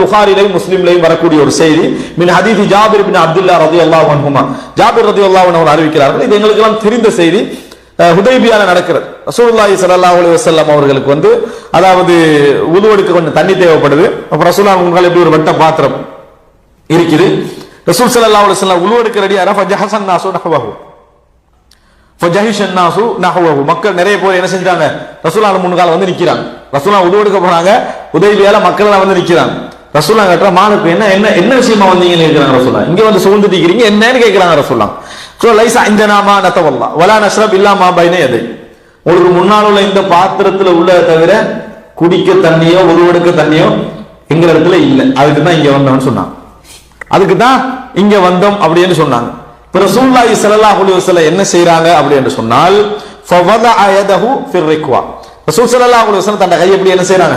புகாரிலையும் முஸ்லிம்லையும் வரக்கூடிய ஒரு செய்தி மின் ஹதீதி ஜாபிர் பின் அப்துல்லா ரதி அல்லாஹ் அன்ஹுமா ஜாபிர் ரதி அல்லாஹ் அவர் அறிவிக்கிறார்கள் இது எங்களுக்கு எல்லாம் தெரிந்த செய்தி அஹ், ஹுதைபியால நடக்கிறது ரசூல்லாஹி ஸல்லல்லாஹு அலி வசல்லாம் அவர்களுக்கு வந்து அதாவது உதுவெடுக்க கொஞ்சம் தண்ணி தேவைப்படுது அப்புறம் ரசூல்லா உங்களால் எப்படி ஒரு வெட்ட பாத்திரம் இருக்குது ரசூல் ஸல்லல்லாஹு அலைஹி வஸல்லம் உதுவெடுக்க மக்கள் நிறைய பேர் என்ன செஞ்சாங்க? ரசூலுல்லாஹ் முன்கால வந்து நிக்கிறாங்க. ரசூலுல்லாஹ் உதுவெடுக்க போனாங்க. உதவியால மக்கள் எல்லாம் வந்து நிக்கிறாங்க. ரசூல்லா கேட்டா மானுக்கு என்ன என்ன என்ன விஷயமா வந்தீங்கன்னு கேட்கிறாங்க ரசூலா இங்க வந்து சூழ்ந்துட்டு இருக்கிறீங்க என்னன்னு கேட்கிறாங்க ரசூலா சோ லைசா இந்த நாமா நத்தவல்லா. வலா நஷ்ரப் இல்லாமா பைனே அது உங்களுக்கு முன்னால் உள்ள இந்த பாத்திரத்துல உள்ளதை தவிர குடிக்க தண்ணியோ உருவெடுக்க தண்ணியோ எங்க இடத்துல இல்லை. அதுக்கு தான் இங்க வந்தோம்னு சொன்னாங்க. அதுக்கு தான் இங்க வந்தோம் அப்படின்னு சொன்னாங்க. இப்ப ரசூலுல்லாஹி ஸல்லல்லாஹு அலைஹி வஸல்லம் என்ன செய்றாங்க அப்படி என்று சொன்னால் ஃபவத அயதஹு ஃபிர் ரிக்வா. ரசூல் ஸல்லல்லாஹு அலைஹி வஸல்லம் தன்னுடைய கை எப்படி என்ன செய்றாங்க?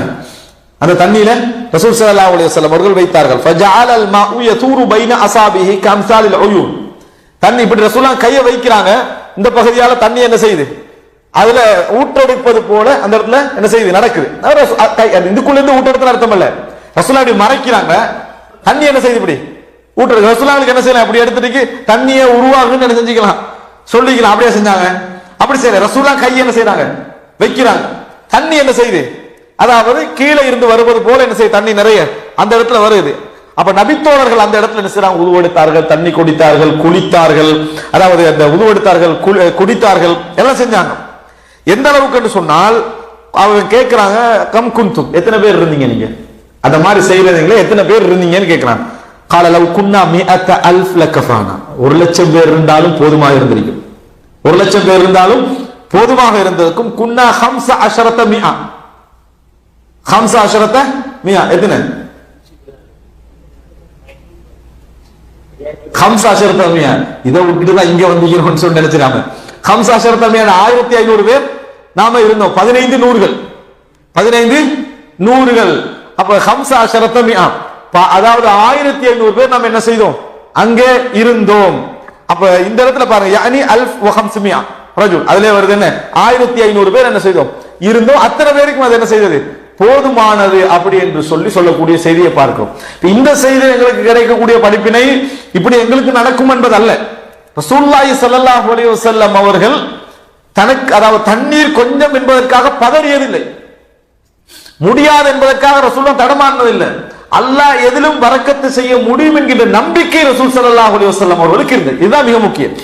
அந்த தண்ணீர ரசூல் ஸல்லல்லாஹு அலைஹி வஸல்லம் அவர்கள் வைத்தார்கள். ஃபஜஅல அல் மாஉ யதூரு பைன அஸாபிஹி கம்சாலில் உயூன். தண்ணி இப்படி ரசூலுல்லாஹ் கையை வைக்கிறாங்க. இந்த பகுதியால தண்ணி என்ன செய்யுது? அதுல ஊற்றடிப்பது போல அந்த இடத்துல என்ன செய்யுது? நடக்குது. இதுக்குள்ள இருந்து ஊற்றெடுத்து அர்த்தம் இல்ல. ரசூலா இப்படி மறைக்கிறாங்க. தண்ணி என்ன செய்யுது இப்படி? ஊற்றுறது ரசுலாங்களுக்கு என்ன செய்யலாம்? அப்படி எடுத்துட்டு தண்ணியை உருவாகுன்னு என்ன செஞ்சுக்கலாம்? சொல்லிக்கலாம் அப்படியே செஞ்சாங்க. அப்படி செய்யல. ரசூலா கை என்ன செய்யறாங்க வைக்கிறாங்க. தண்ணி என்ன செய்யுது? அதாவது கீழே இருந்து வருவது போல என்ன செய்யுது? தண்ணி நிறைய அந்த இடத்துல வருது. அப்ப நபித்தோழர்கள் அந்த இடத்துல என்ன செய்யறாங்க உருவெடுத்தார்கள் தண்ணி குடித்தார்கள் குளித்தார்கள். அதாவது அந்த உருவெடுத்தார்கள் குடித்தார்கள். எல்லாம் செஞ்சாங்க. எந்த அளவுக்கு என்று சொன்னால் அவங்க கேட்கிறாங்க கம் குந்தும் எத்தனை பேர் இருந்தீங்க நீங்க? அந்த மாதிரி செய்யறதுங்களே எத்தனை பேர் இருந்தீங்கன்னு கேட்கிறாங்க கால லவ் குன்னா மிஅத்த அல்ஃப் லக்கஃபானா ஒரு லட்சம் பேர் இருந்தாலும் போதுமாக இருந்திருக்கும். ஒரு லட்சம் பேர் இருந்தாலும் போதுமாக இருந்ததுக்கும் குன்னா ஹம்ச அஷரத்த மியா ஹம்ச அஷரத்த மியா எத்தனை? ஹம்ச அஷரத்த மியா இதை விட்டுட்டு இங்க வந்தீங்கன்னு சொல்லி நினைச்சிடாம. ஹம்ச அஷரத்த மியா ஆயிரத்தி ஐநூறு பேர் நாம இருந்தோம். பதினைந்து நூறுகள். பதினைந்து நூறுகள். அப்ப ஹம்ச அஷரத்த மியா அதாவது ஆயிரத்தி ஐநூறு பேர் நம்ம என்ன செய்தோம்? அங்கே இருந்தோம். அப்ப இந்த இடத்துல பாருங்க யானி அல்ஃப் வஹம்சுமியா ரஜுல். அதுல வருது என்ன? ஆயிரத்தி ஐநூறு பேர் என்ன செய்தோம்? இருந்தோம். அத்தனை பேருக்கும் அது என்ன செய்தது? போதுமானது அப்படி என்று சொல்லி சொல்லக்கூடிய செய்தியை பார்க்கிறோம். இந்த செய்தி எங்களுக்கு கிடைக்கக்கூடிய படிப்பினை இப்படி எங்களுக்கு நடக்கும் என்பது அல்ல ரசூலுல்லாஹி ஸல்லல்லாஹு அலைஹி வஸல்லம் அவர்கள் தனக்கு அதாவது தண்ணீர் கொஞ்சம் என்பதற்காக பதறியதில்லை. முடியாது என்பதற்காக ரசூல்லா தடமாறினதில்லை. அல்லாஹ் எதிலும் வரக்கத்து செய்ய முடியும் என்கின்ற நம்பிக்கை ரசூல் சல்லாஹ் அலி வஸல்லம் அவர்களுக்கு இருந்தது இதுதான் மிக முக்கியம்.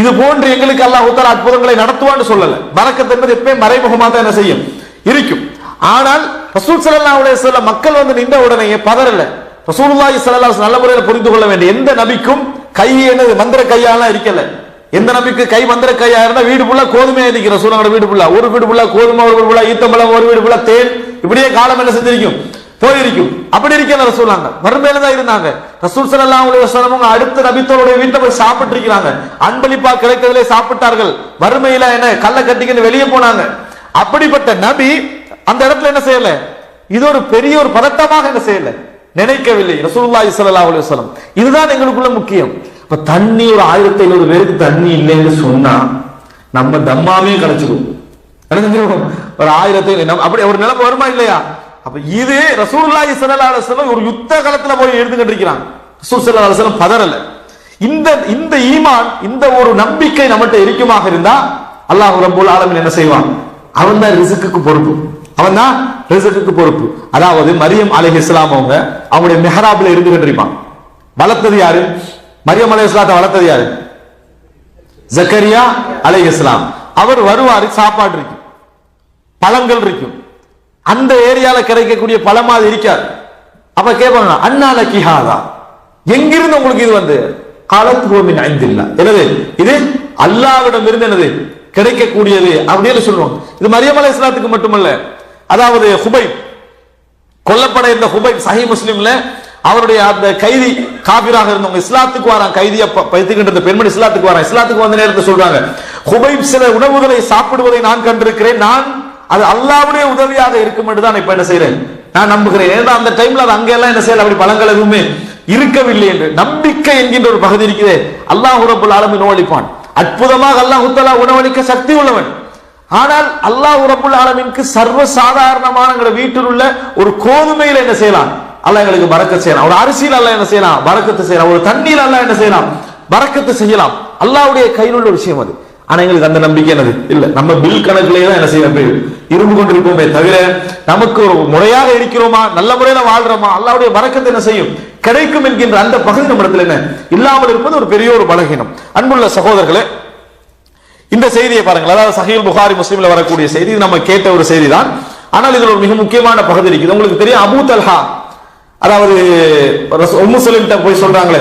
இது போன்று எங்களுக்கு அல்லாஹ் உத்தர அற்புதங்களை நடத்துவான்னு சொல்லல. வரக்கத்து என்பது எப்பயும் மறைமுகமாக தான் என்ன செய்யும்? இருக்கும். ஆனால் ரசூல் சல்லா அலைஹி மக்கள் வந்து நின்ற உடனே பதறல. ரசூலுல்லாஹி சல்லா நல்ல முறையில் புரிந்து கொள்ள வேண்டிய எந்த நபிக்கும் கை என்னது? மந்திர கையாலாம் இருக்கல. எந்த நபிக்கு கை மந்திர கையா இருந்தா வீடு ஃபுல்லா கோதுமையா இருக்கிற சூழலோட வீடு ஃபுல்லா ஒரு வீடு ஃபுல்லா கோதுமை ஒரு வீடு ஃபுல்லா ஈத்தம்பழம் ஒரு வீடு ஃபுல்லா தேன். இப்படியே காலம் என்ன செஞ்சிருக்கும்? போயிருக்கும். அப்படி இருக்கல ரசூலாங்க வறுமையில தான் இருந்தாங்க. ரசூல் ஸல்லல்லாஹு அலைஹி வஸல்லம் அடுத்த நபித்தோருடைய வீட்டை போய் சாப்பிட்டு இருக்கிறாங்க அன்பளிப்பா கிடைத்ததிலே சாப்பிட்டார்கள். வறுமையில என்ன கல்ல கட்டிக்கின்னு வெளியே போனாங்க. அப்படிப்பட்ட நபி அந்த இடத்துல என்ன செய்யல? இது ஒரு பெரிய ஒரு பதட்டமாக என்ன செய்யல. நினைக்கவில்லை. ரசூல்லா ஸல்லல்லாஹு அலைஹி வஸல்லம். இதுதான் எங்களுக்குள்ள முக்கியம். இப்ப தண்ணி ஒரு ஆயிரத்தி ஐநூறு பேருக்கு தண்ணி இல்லைன்னு சொன்னா நம்ம தம்மாவே கிடைச்சிடும் ஒரு ஆயிரத்தி அப்படி ஒரு நிலைமை வருமா இல்லையா? அப்ப இது ரசூல்லாஹி ஸல்லல்லாஹு அலைஹி வஸல்லம் ஒரு யுத்த காலத்துல போய் எழுதுகிட்டு இருக்கிறாங்க ரசூல் ஸல்லல்லாஹு அலைஹி வஸல்லம் பதறல. இந்த இந்த ஈமான் இந்த ஒரு நம்பிக்கை நம்மகிட்ட இருக்குமாக இருந்தா அல்லாஹ் ரப்பல் ஆலமீன் என்ன செய்வான்? அவன் தான் ரிசுக்கு பொறுப்பு. அவன் தான் ரிசுக்கு பொறுப்பு. அதாவது மரியம் அலை இஸ்லாம் அவங்க அவங்களுடைய மெஹராப்ல இருந்து கொண்டிருப்பான் வளர்த்தது யாரு? மரியம் அலை இஸ்லாத்தை வளர்த்தது யாரு? ஜக்கரியா அலை இஸ்லாம் அவர் வருவாரு சாப்பாடு இருக்கும். பழங்கள் இருக்கும். அந்த ஏரியால கிடைக்கக்கூடிய பழமா அது இருக்காது. அப்ப கேட்பாங்க அண்ணால கிஹாதா. எங்கிருந்து உங்களுக்கு இது வந்து? காலத்துவமின் ஐந்தில்லா. என்னது? இது அல்லாவிடம் இருந்து என்னது? கிடைக்கக்கூடியது அப்படின்னு சொல்லுவோம் இது மரியமலை இஸ்லாத்துக்கு மட்டுமல்ல. அதாவது ஹுபை கொல்லப்பட இருந்த ஹுபை சஹி முஸ்லீம்ல அவருடைய அந்த கைதி காபிராக இருந்தவங்க இஸ்லாத்துக்கு வரான் கைதியை ப- பைத்துக்கின்ற பெண்மணி இஸ்லாத்துக்கு வரான் இஸ்லாத்துக்கு வந்த நேரத்தை சொல்றாங்க ஹுபைப் சில உணவுகளை சாப்பிடுவதை நான் கண்டிருக்கிறேன் நான் அது அல்லாவுடைய உதவியாக இருக்கும் என்று தான் இப்ப என்ன செய்யறேன் நான் நம்புகிறேன். ஏன்னா அந்த டைம்ல அது அங்க எல்லாம் என்ன செய்யல? அப்படி பழங்கள் எதுவுமே இருக்கவில்லை என்று. நம்பிக்கை என்கின்ற ஒரு பகுதி இருக்கிறே அல்லாஹ் ரப்பல் ஆலமீன் நோவளிப்பான் அற்புதமாக அல்லாஹு தஆலா உணவளிக்க சக்தி உள்ளவன். ஆனால் அல்லாஹ் ரப்புல் ஆலமின்க்கு சர்வ சாதாரணமான எங்க வீட்டில் உள்ள ஒரு கோதுமையில என்ன செய்யலாம்? அல்லாஹ் எங்களுக்கு பறக்க செய்யலாம். ஒரு அரிசியில் அல்லாஹ் என்ன செய்யலாம்? பறக்கத்து செய்யலாம். ஒரு தண்ணியில் அல்லாஹ் என்ன செய்யலாம்? பறக்கத்து செய்யலாம். அல்லாவுடைய கையில் உள்ள விஷயம் அது. ஆனா எங்களுக்கு அந்த நம்பிக்கை என்னது? இல்ல. நம்ம பில் கணக்குலேயே தான் என்ன செய்யணும்? இருந்து கொண்டிருப்போமே தவிர நமக்கு ஒரு முறையாக இருக்கிறோமா? நல்ல முறையில வாழ்றோமா? அல்லாவுடைய வரக்கத்தை என்ன செய்யும்? கிடைக்கும் என்கின்ற அந்த பகுதி நம்மிடத்தில் என்ன? இல்லாமல் இருப்பது ஒரு பெரிய ஒரு பலகீனம். அன்புள்ள சகோதரர்களே இந்த செய்தியை பாருங்கள். அதாவது சஹீல் புகாரி முஸ்லீம்ல வரக்கூடிய செய்தி நம்ம கேட்ட ஒரு செய்தி தான் ஆனால் இதில் ஒரு மிக முக்கியமான பகுதி இருக்குது. உங்களுக்கு தெரியும் அபு தல்ஹா. அதாவது ரசூ- போய் சொல்றாங்களே.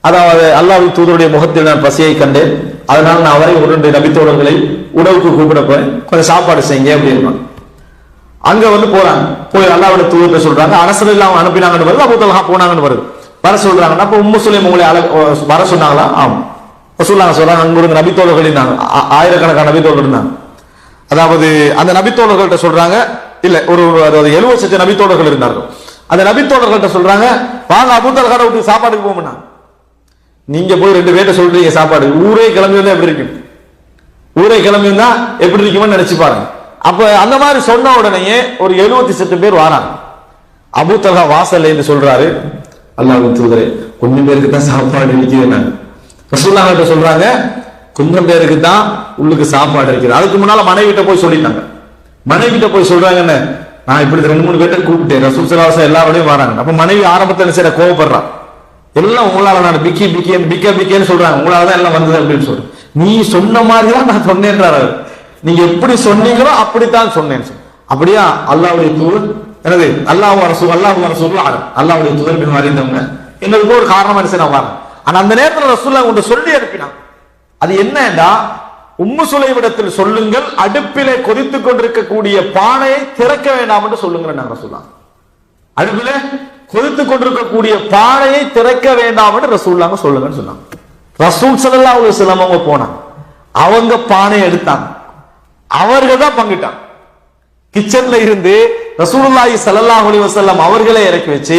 அதாவது அல்லாஹ் தூதருடைய முகத்தில் நான் பசியை கண்டேன். அதனால் நான் அவரை ஒரு ரெண்டு நபித்தோழர்களை உணவுக்கு கூப்பிட கொஞ்சம் சாப்பாடு செய்யுங்க அப்படின்னு அங்க வந்து போறாங்க. போய் அல்லாவோட தூதத்தை சொல்றாங்க. அரசர் இல்லாம அனுப்பினாங்கன்னு வருது. அபுத்தலகா போனாங்கன்னு வருது. வர சொல்றாங்கன்னா அப்ப உம்மு சுலைம் உங்களை அழ- வர சொன்னாங்களா? ஆம். சொல்லாங்க சொல்றாங்க அங்க ஒரு நபித்தோழர்கள் இருந்தாங்க. ஆயிரக்கணக்கான நபித்தோழர் இருந்தாங்க. அதாவது அந்த நபித்தோழர்கள்ட்ட சொல்றாங்க இல்ல ஒரு ஒரு அதாவது எழுபது சச்ச நபித்தோழர்கள் இருந்தார்கள். அந்த நபித்தோழர்கள்ட்ட சொல்றாங்க வாங்க அபூ விட்டு சாப்பாடுக்கு போகணும்னா நீங்க போய் ரெண்டு பேர்ட்ட சொல்றீங்க சாப்பாடு. ஊரே கிளம்பி வந்தா எப்படி இருக்கும் ஊரே கிளம்பி எப்படி இருக்குமோ நினைச்சு பாருங்க. அப்ப அந்த மாதிரி சொன்ன உடனேயே ஒரு எழுபத்தி செட்டு பேர் வராங்க. அபூ வாசல் வாசல்ல இருந்து சொல்றாரு அல்லாஹ் தூதரே கொஞ்சம் பேருக்கு தான் சாப்பாடு இருக்குது நான் கிட்ட சொல்றாங்க கொஞ்சம் பேருக்கு தான் உள்ளுக்கு சாப்பாடு இருக்குது. அதுக்கு முன்னால மனைவிட்ட போய் சொல்லிட்டாங்க. மனைவிட்ட போய் சொல்றாங்க என்ன நான் இப்படி ரெண்டு மூணு பேர்ட்ட கூப்பிட்டேன். ரசூல் சலாசம் எல்லாரோடையும் வராங்க. அப்ப மனைவி ஆரம்பத்தில் சரி கோவப்படுறான் எல்லாம் உங்களால நான் பிக்கி பிக்கி பிக்க பிக்கேன்னு சொல்றாங்க. உங்களால தான் எல்லாம் வந்தது அப்படின்னு சொல்றேன் நீ சொன்ன மாதிரி தான் நான் சொன்னேன்றார் அவர். நீங்க எப்படி சொன்னீங்களோ அப்படித்தான் சொன்னேன். அப்படியா? அல்லாவுடைய தூதர். எனது அல்லாஹ் அரசு அல்லாஹ் அரசு அல்லாவுடைய தூதர் பின் அறிந்தவங்க. எங்களுக்கு ஒரு காரணமா என்ன நான் வரேன். ஆனா அந்த நேரத்துல ரசூல்லா உங்கள்கிட்ட சொல்லி அனுப்பினான். அது என்னன்னா உம்மு சுலைவிடத்தில் சொல்லுங்கள் அடுப்பிலே கொதித்துக் கொண்டிருக்கக்கூடிய பானையை திறக்க வேண்டாம் என்று சொல்லுங்கள் நாங்க சொல்லலாம் அடுப்பிலே கொதித்துக் கொண்டிருக்கக்கூடிய பானையை திறக்க வேண்டாம் என்று ரசூல்லாங்க சொல்லுங்கன்னு சொன்னாங்க ரசூல் ஸல்லல்லாஹு அலைஹி வஸல்லம் அவங்க போனாங்க. அவங்க பானையை எடுத்தாங்க. அவர்கள் தான் பங்கிட்டாங்க. கிச்சன்ல இருந்து ரசூலுல்லாஹி ஸல்லல்லாஹு அலி வசல்லம் அவர்களே இறக்கி வச்சு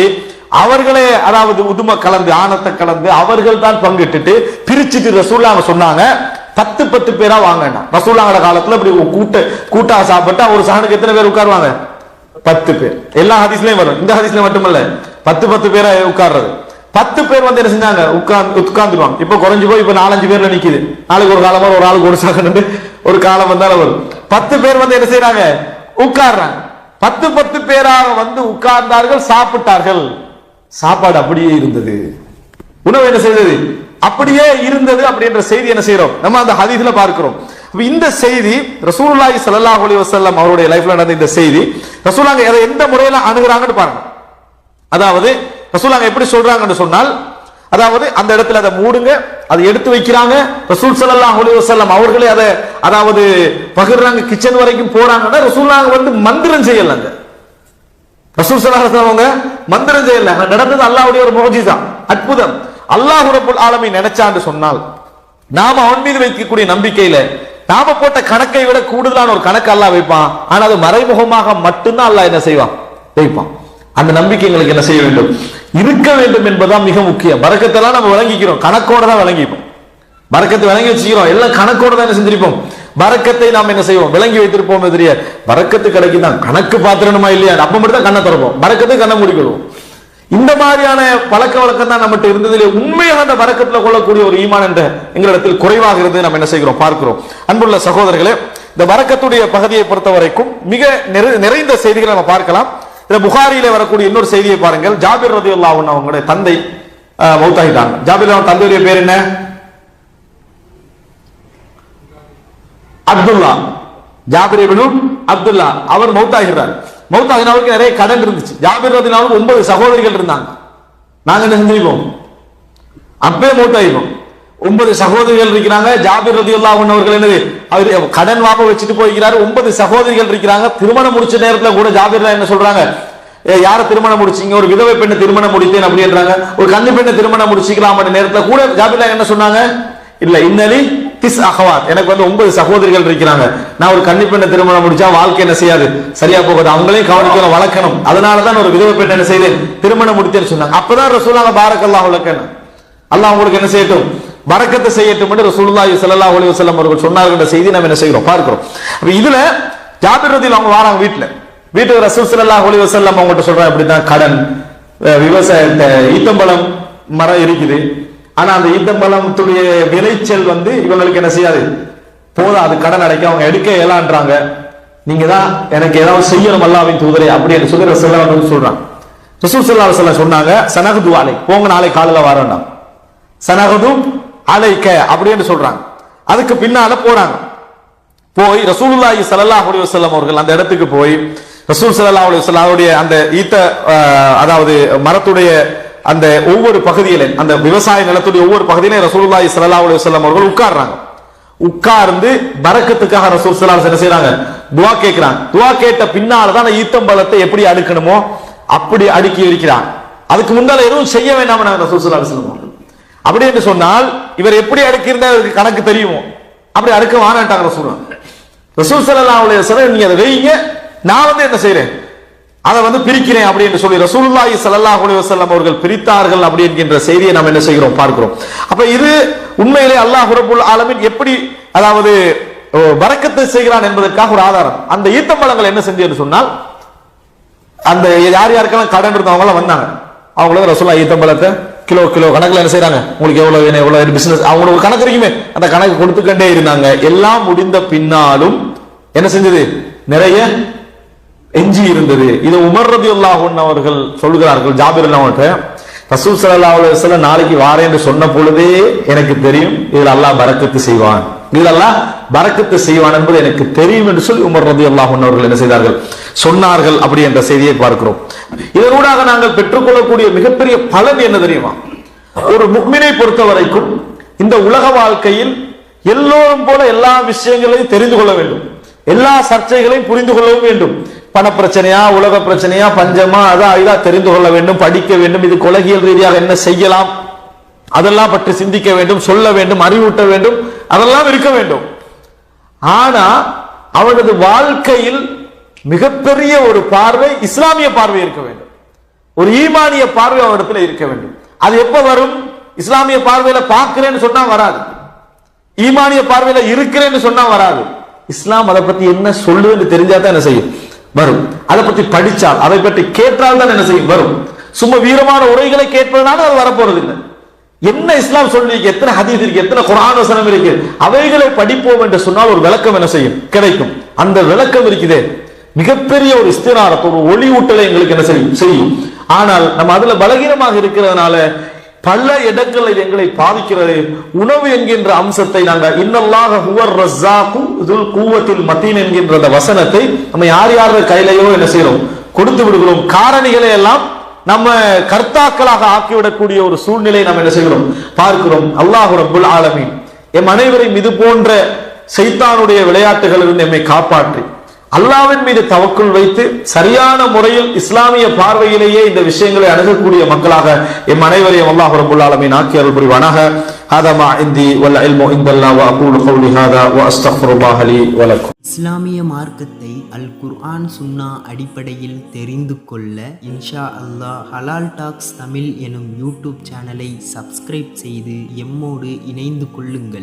அவர்களே அதாவது உதும கலந்து ஆனத்தை கலந்து அவர்கள் தான் பங்கிட்டுட்டு பிரிச்சுட்டு ரசூல்லாங்க சொன்னாங்க பத்து பத்து பேரா வாங்கண்டாம் ரசூல்லாங்கட காலத்துல இப்படி ஒரு கூட்ட கூட்டா சாப்பிட்டா ஒரு சாணுக்கு எத்தனை பேர் உட்காருவாங்க? பத்து பேர். எல்லா ஹதீஸ்லயும் வரும். இந்த ஹதீஸ்ல மட்டுமல்ல. பத்து பத்து பேரா உட்கார்றது. பத்து பேர் வந்து என்ன செஞ்சாங்க? உட்கார்ந்து உட்கார்ந்துருவாங்க. இப்ப குறைஞ்சு போய் இப்ப நாலஞ்சு பேர்ல நிக்குது. நாளைக்கு ஒரு காலமா ஒரு ஆளுக்கு ஒரு சகன் ஒரு காலம் வந்தாலும் வரும். பத்து பேர் வந்து என்ன செய்யறாங்க உட்கார்றாங்க. பத்து பத்து பேராக வந்து உட்கார்ந்தார்கள் சாப்பிட்டார்கள். சாப்பாடு அப்படியே இருந்தது. உணவு என்ன செய்தது? அப்படியே இருந்தது அப்படின்ற செய்தி என்ன செய்யறோம் நம்ம அந்த ஹதீஸ்ல பார்க்கிறோம். இந்த செய்தி ரசூலுல்லாஹி ஸல்லல்லாஹு அலைஹி வஸல்லம் அவருடைய லைஃப்ல நடந்த இந்த செய்தி. ரசூலாங்க எதை எந்த முறையில அணுகுறாங்கன்னு பாருங்க. அதாவது ரசூலாங்க எப்படி சொல்றாங்கன்னு சொன்னால் அதாவது அந்த இடத்துல அதை மூடுங்க அதை எடுத்து வைக்கிறாங்க. ரசூல் சல்லாஹ் அலி வசல்லாம் அவர்களே அதை அதாவது பகிர்றாங்க கிச்சன் வரைக்கும் போறாங்கன்னா ரசூலாங்க வந்து மந்திரம் செய்யலங்க ரசூல் சல்லாஹ் அவங்க மந்திரம் செய்யல. அங்க நடந்தது அல்லாஹ்வுடைய ஒரு முஜிசா அற்புதம். அல்லாஹ் ரப்பல் ஆலமீன் நினைச்சான்னு சொன்னால் நாம அவன் மீது வைக்கக்கூடிய நம்பிக்கையில நாம போட்ட கணக்கை விட கூடுதலான ஒரு கணக்கு அல்லாஹ் வைப்பான். ஆனா அது மறைமுகமாக மட்டும்தான் அல்லாஹ் என்ன செய்வான்? வைப்பான் அந்த நம்பிக்கை எங்களுக்கு என்ன செய்ய வேண்டும்? இருக்க வேண்டும் என்பதுதான் மிக முக்கியம். பறக்கத்தெல்லாம் நம்ம விளங்கிக்கிறோம். கணக்கோட தான் விளங்கிப்போம். பறக்கத்தை விளங்கி வச்சுக்கிறோம். எல்லாம் கணக்கோட தான் என்ன செஞ்சிருப்போம்? பறக்கத்தை நாம் என்ன செய்வோம்? விளங்கி வைத்திருப்போம் எதிரிய பறக்கத்து கிடைக்குதான் கணக்கு பாத்திரணுமா இல்லையா? அப்ப மட்டும் தான் கண்ணை திறப்போம். பறக்கத்தை கண்ணை மூடிக்கொள்வோம். இந்த மாதிரியான பழக்க வழக்கம் தான் நம்மகிட்ட இருந்ததிலே உண்மையாக அந்த வரக்கத்தில் கொள்ளக்கூடிய ஒரு ஈமான் என்ற எங்களிடத்தில் குறைவாக இருந்து நம்ம என்ன செய்கிறோம்? பார்க்கிறோம். அன்புள்ள சகோதரர்களே இந்த வரக்கத்துடைய பகுதியை பொறுத்த வரைக்கும் மிக நிறை- நிறைந்த செய்திகளை நம்ம பார்க்கலாம். இந்த புகாரியில வரக்கூடிய இன்னொரு செய்தியை பாருங்கள். ஜாபிர் ரதியுல்லா அவங்களுடைய தந்தை அஹ், மௌத்தாகிட்டாங்க ஜாபிர் தந்தையுடைய பேர் என்ன? அப்துல்லா. ஜாபிர் இப்னு அப்துல்லா. அவர் மௌத்தாகிறார் மௌத்தாகினவருக்கு நிறைய கடன் இருந்துச்சு. ஜாபிர் ரதினாவுக்கு ஒன்பது சகோதரிகள் இருந்தாங்க. நாங்க என்ன செஞ்சிருக்கோம்? அப்பே மௌத்தாகிப்போம் ஒன்பது சகோதரிகள் இருக்கிறாங்க. ஜாபிர் ரதியுல்லா அவர்கள் என்னது? அவர் கடன் வாங்க வச்சுட்டு போயிருக்கிறாரு ஒன்பது சகோதரிகள் இருக்கிறாங்க. திருமணம் முடிச்ச நேரத்தில் கூட ஜாபிர் என்ன சொல்றாங்க? யார திருமணம் முடிச்சீங்க? ஒரு விதவை பெண்ணை திருமணம் முடித்தேன் அப்படின்றாங்க. ஒரு கன்னி பெண்ணை திருமணம் முடிச்சிக்கலாம் நேரத்தில் கூட ஜாபிர் என்ன சொன்னாங்க? இல்ல இன்னலி திஸ் அகவாத் எனக்கு வந்து ஒன்பது சகோதரிகள் இருக்கிறாங்க. நான் ஒரு கன்னி பெண்ணை திருமணம் முடிச்சா வாழ்க்கை என்ன செய்யாது? சரியா போகுது. அவங்களையும் கவனிக்கணும் வளர்க்கணும். அதனாலதான் ஒரு விதவை பெண்ணை என்ன செய்தேன்? திருமணம் முடித்தேன்னு சொன்னாங்க. அப்பதான் ரசூலாங்க பாரக்கல்லாம் வளர்க்கணும் அல்லாஹ் உங்களுக்கு என்ன செய்யட்டும்? வரக்கத்தை செய்யட்டும் என்று ரசூலுல்லாஹி ஸல்லல்லாஹு அலைஹி வஸல்லம் அவர்கள் சொன்னார்கள் என்ற செய்தி நம்ம என்ன செய்கிறோம்? பார்க்கிறோம். அப்ப இதுல ஜாபிர் ரதில் அவங்க வராங்க வீட்டுல வீட்டுக்கு ரசூல் ஸல்லல்லாஹு அலைஹி வஸல்லம் அவங்ககிட்ட சொல்றாங்க அப்படிதான் கடன் விவசாய விவசாயத்தை ஈத்தம்பழம் மரம் இருக்குது ஆனா அந்த ஈத்தம்பழத்துடைய விளைச்சல் வந்து இவங்களுக்கு என்ன செய்யாது? போதும் அது கடன் அடைக்க அவங்க எடுக்க இயலான்றாங்க. நீங்க தான் எனக்கு ஏதாவது செய்யணும் அல்லாவின் தூதரே அப்படின்னு சொல்லி ரசூல்லா வந்து சொல்றாங்க. ரசூல் ஸல்லல்லாஹு சொன்னாங்க சனகுது அலை போங்க நாளை காலையில் வரேன்டாம் சனகதும் அலைக்க அப்படின்னு சொல்றாங்க. அதுக்கு பின்னால போறாங்க. போய் ரசூலுல்லாஹி சல்லாஹ் அலி வசல்லம் அவர்கள் அந்த இடத்துக்கு போய் ரசூல் சல்லா அலி வஸல்லம் அவருடைய அந்த ஈத்த அதாவது மரத்துடைய அந்த ஒவ்வொரு பகுதியில அந்த விவசாய நிலத்துடைய ஒவ்வொரு பகுதியிலும் ரசூலுல்லாஹி சல்லா அலி வஸல்லம் அவர்கள் உட்கார்றாங்க. உட்கார்ந்து பறக்கத்துக்காக ரசூல் சல்லா என்ன செய்றாங்க? துவா கேட்கிறாங்க. துவா கேட்ட பின்னால தான் ஈத்தம்பலத்தை எப்படி அடுக்கணுமோ அப்படி அடுக்கி இருக்கிறாங்க அதுக்கு முன்னால எதுவும் செய்ய வேண்டாம் ரசூல் சல்லா அலுவலம் அவர்கள். அப்படி என்று சொன்னால் இவர் எப்படி அடுக்கியிருந்தா இவருக்கு கணக்கு தெரியுமோ? அப்படி அடுக்க வானாட்டாங்க ரசூல். ரசூல் ஸல்லல்லாஹு உடைய வஸல்லம் நீங்க அதை வைங்க நான் வந்து என்ன செய்யறேன் அதை வந்து பிரிக்கிறேன் அப்படி என்று சொல்லி ரசூலுல்லாஹி ஸல்லல்லாஹு அலைஹி அவர்கள் பிரித்தார்கள் அப்படி என்கின்ற செய்தியை நாம் என்ன செய்கிறோம் பார்க்கிறோம். அப்ப இது உண்மையிலே அல்லாஹ் ரபுல் ஆலமின் எப்படி அதாவது ஓ, செய்கிறான் என்பதற்காக ஒரு ஆதாரம். அந்த ஈத்தம்பழங்கள் என்ன செஞ்சு சொன்னால் அந்த யார் யாருக்கெல்லாம் கடன் இருந்தவங்களாம் எல்லாம் வந்தாங்க அவங்களுக்கு ரசூலா ஈத்தம்பழத்தை கிலோ கிலோ கணக்கில் என்ன செய்றாங்க? உங்களுக்கு எவ்வளவு வேணும் எவ்வளவு பிசினஸ் அவங்களுக்கு ஒரு கணக்கு இருக்குமே. அந்த கணக்கு கொடுத்துக்கண்டே இருந்தாங்க. எல்லாம் முடிந்த பின்னாலும் என்ன செஞ்சது? நிறைய எஞ்சி இருந்தது. இது உமர் ரதியுல்லாஹு அவர்கள் சொல்கிறார்கள் ஜாபிர் அவர்கிட்ட ரசூல் ஸல்லல்லாஹு அலைஹி நாளைக்கு வாரேன் என்று சொன்ன பொழுதே எனக்கு தெரியும் இதில் அல்லாஹ் பறக்கத்து செய்வான். இதில் வரக்கத்தை செய்வான் என்பது எனக்கு தெரியும் என்று சொல்லி உமர் ரதியுல்லாஹு அவர்கள் என்ன செய்தார்கள்? சொன்னார்கள் அப்படி என்ற செய்தியை பார்க்கிறோம். இதனூடாக நாங்கள் பெற்றுக்கொள்ளக்கூடிய மிகப்பெரிய பலன் என்ன தெரியுமா? ஒரு முக்மினை பொறுத்த வரைக்கும் இந்த உலக வாழ்க்கையில் எல்லோரும் போல எல்லா விஷயங்களையும் தெரிந்து கொள்ள வேண்டும். எல்லா சர்ச்சைகளையும் புரிந்து கொள்ளவும் வேண்டும். பண பிரச்சனையா உலக பிரச்சனையா பஞ்சமா அதா இதா தெரிந்து கொள்ள வேண்டும் படிக்க வேண்டும் இது கொலகியல் ரீதியாக என்ன செய்யலாம்? அதெல்லாம் பற்றி சிந்திக்க வேண்டும் சொல்ல வேண்டும் அறிவூட்ட வேண்டும். அதெல்லாம் இருக்க வேண்டும். ஆனா அவனது வாழ்க்கையில் மிகப்பெரிய ஒரு பார்வை இஸ்லாமிய பார்வை இருக்க வேண்டும். ஒரு ஈமானிய பார்வை அவனிடத்தில் இருக்க வேண்டும். அது எப்ப வரும்? இஸ்லாமிய பார்வையில பார்க்கிறேன்னு சொன்னா வராது. ஈமானிய பார்வையில இருக்கிறேன்னு சொன்னா வராது. இஸ்லாம் அதை பத்தி என்ன சொல்லுதுன்னு தெரிஞ்சா தான் என்ன செய்யும்? வரும். அதை பத்தி படிச்சால் அதை பற்றி கேட்டால் தான் என்ன செய்யும்? வரும். சும்மா வீரமான உரைகளை கேட்பதனால அது வரப்போறது இல்லை என்ன இஸ்லாம் சொல்லி எத்தனை ஹதீஸ் இருக்கு? எத்தனை குரான் வசனம் இருக்கு? அவைகளை படிப்போம் என்று சொன்னால் ஒரு விளக்கம் என்ன செய்யும்? கிடைக்கும். அந்த விளக்கம் இருக்குதே. மிகப்பெரிய ஒரு இஸ்தினாரத்தை ஒரு ஒளியூட்டலை எங்களுக்கு என்ன செய்யும்? செய்யும். ஆனால் நம்ம அதுல பலகீனமாக இருக்கிறதுனால பல இடங்களில் எங்களை பாதிக்கிறது. உணவு என்கின்ற அம்சத்தை நாங்கள் இன்னல்லாக ஹுவர் ரஸ்ஸாகு இதுல் கூவத்தில் மத்தீன் என்கின்ற அந்த வசனத்தை நம்ம யார் யார் கையிலையோ என்ன செய்யறோம்? கொடுத்து விடுகிறோம். காரணிகளை எல்லாம் நம்ம கர்த்தாக்களாக ஆக்கிவிடக்கூடிய ஒரு சூழ்நிலை நாம் என்ன செய்கிறோம்? பார்க்கிறோம். அல்லாஹு ரபுல் ஆலமீன் எம் அனைவரையும் இது போன்ற சைத்தானுடைய விளையாட்டுகளிலிருந்து எம்மை காப்பாற்றி. அல்லாவின் மீது தவக்குள் வைத்து சரியான முறையில் இஸ்லாமிய பார்வையிலேயே இந்த விஷயங்களை அணுகக்கூடிய மக்களாக எம் அனைவரையும் அல்லாஹு ரபுல் ஆலமீன் ஆக்கி அருள் புரிவானாக. هذا ما عندي والعلم عند الله واقول قولي هذا واستغفر الله لي ولكم இஸ்லாமிய மார்க்கத்தை அல் குர்ஆன் சுன்னா அடிப்படையில் தெரிந்து கொள்ள இன்ஷா அல்லாஹ் ஹலால் டாக்ஸ் தமிழ் எனும் யூடியூப் சேனலை சப்ஸ்கிரைப் செய்து எம்மோடு இணைந்து கொள்ளுங்கள்